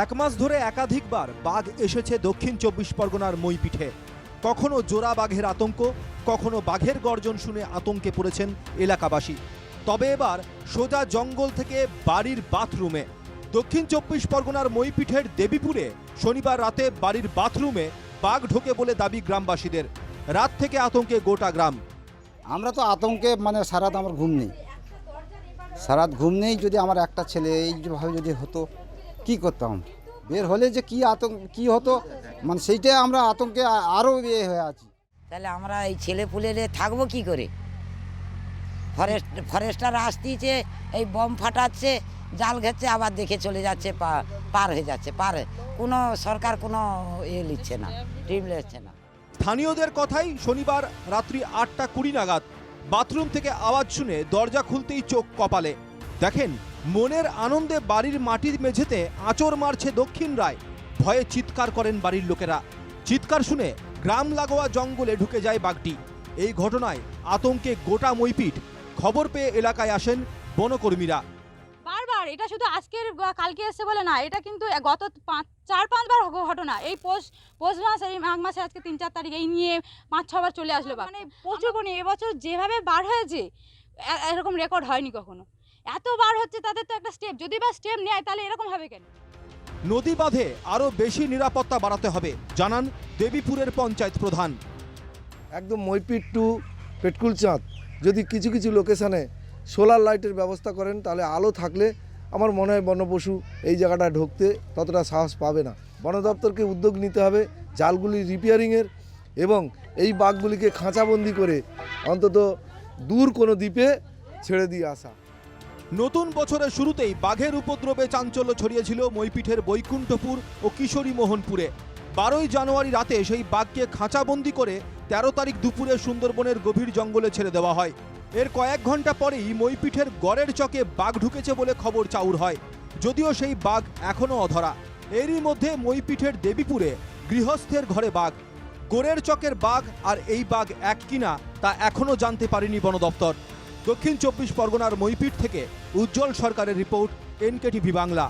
এক মাস ধরে একাধিকবার বাঘ এসেছে দক্ষিণ চব্বিশ পরগনার মইপিঠে। কখনো জোড়া বাঘের আতঙ্ক, কখনো বাঘের গর্জন শুনে আতঙ্কে পড়েছেন এলাকাবাসী। তবে এবার সোজা জঙ্গল থেকে বাড়ির বাথরুমে। দক্ষিণ চব্বিশ পরগনার মইপিঠের দেবীপুরে শনিবার রাতে বাড়ির বাথরুমে বাঘ ঢোকে বলে দাবি গ্রামবাসীদের। রাত থেকে আতঙ্কে গোটা গ্রাম। আমরা তো আতঙ্কে মানে সারাত আমার ঘুম নেই। সারাত ঘুম নেই যদি আমার একটা ছেলে এইভাবে যদি হতো কি করতাম? বের হলে যে কি আতঙ্ক কি হতো? মানে সেইটাই আমরা আতঙ্কে আরও ইয়ে হয়ে আছি। তাহলে আমরা এই ছেলে পুলেলে থাকব কি করে? ফরেস্ট ফরেস্টার আসতেছে এই বম ফাটাচ্ছে জাল ঘেচ্ছে আবার দেখে চলে যাচ্ছে পা- পার হয়ে যাচ্ছে পার হয়ে- কোনো সরকার কোনো ইয়ে নিচ্ছে না টিম নিচ্ছে না। স্থানীয়দের কথাই শনিবার রাত্রি আটটা কুড়ি নাগাদ। বাথরুম থেকে আওয়াজ শুনে দরজা খুলতেই চোখ কপালে। দেখেন মনের আনন্দে বাড়ির মাটির মেঝেতে আঁচড় মারছে দক্ষিণ রায়। ভয়ে চিৎকার করেন বাড়ির লোকেরা। চিৎকার শুনে গ্রাম লাগোয়া জঙ্গলে ঢুকে যায় বাঘটি। এই ঘটনায় আতঙ্কে গোটা মইপিট। খবর পেয়ে এলাকায় আসেন বনকর্মীরা। বারবার এটা শুধু আজকের কালকে এসছে বলে না এটা কিন্তু গত পাঁচ চার পাঁচবার ঘটনা। এই পৌষ পৌষ মাস এই মাঘ মাসে আজকে তিন চার তারিখ এই নিয়ে পাঁচ ছবার চলে আসলো বা মানে প্রচুর এবছর যেভাবে বার হয়েছে এরকম রেকর্ড হয়নি কখনো। এত বার হচ্ছে তাদের তো একটা স্টেপ যদি বা স্টেপ নেয় তাহলে এরকম হবে কেন? নদী বাঁধে আরও বেশি নিরাপত্তা বাড়াতে হবে জানান দেবীপুরের পঞ্চায়েত প্রধান। একদম মইপিট টু পেটকুল চাঁদ। যদি কিছু কিছু লোকেশানে সোলার লাইটের ব্যবস্থা করেন তাহলে আলো থাকলে আমার মনে হয় বনপশু এই জায়গাটা ঢুকতে ততটা সাহস পাবে না। বন দপ্তরকে উদ্যোগ নিতে হবে জালগুলি রিপেয়ারিংয়ের এবং এই বাঘগুলিকে খাঁচাবন্দি করে অন্তত দূর কোনো দ্বীপে ছেড়ে দিয়ে আসা। নতুন বছরের শুরুতেই বাঘের উপদ্রবে চাঞ্চল্য ছড়িয়েছিল মইপিঠের বৈকুণ্ঠপুর ও কিশোরী মোহনপুরে বারোই জানুয়ারি রাতে সেই বাঘকে খাঁচাবন্দি করে তেরো তারিখ দুপুরে সুন্দরবনের গভীর জঙ্গলে ছেড়ে দেওয়া হয়। এর কয়েক ঘণ্টা পরেই মইপিঠের গড়ের চকে বাঘ ঢুকেছে বলে খবর চাউর হয়। যদিও সেই বাঘ এখনও অধরা। এরই মধ্যে মইপিঠের দেবীপুরে গৃহস্থের ঘরে বাঘ। গোড়ের চকের বাঘ আর এই বাঘ এক কিনা তা এখনও জানতে পারেনি বন দপ্তর দক্ষিণ চব্বিশ পরগনার মইপিট থেকে উজ্জ্বল সরকারের রিপোর্ট এনকেটিভি বাংলা।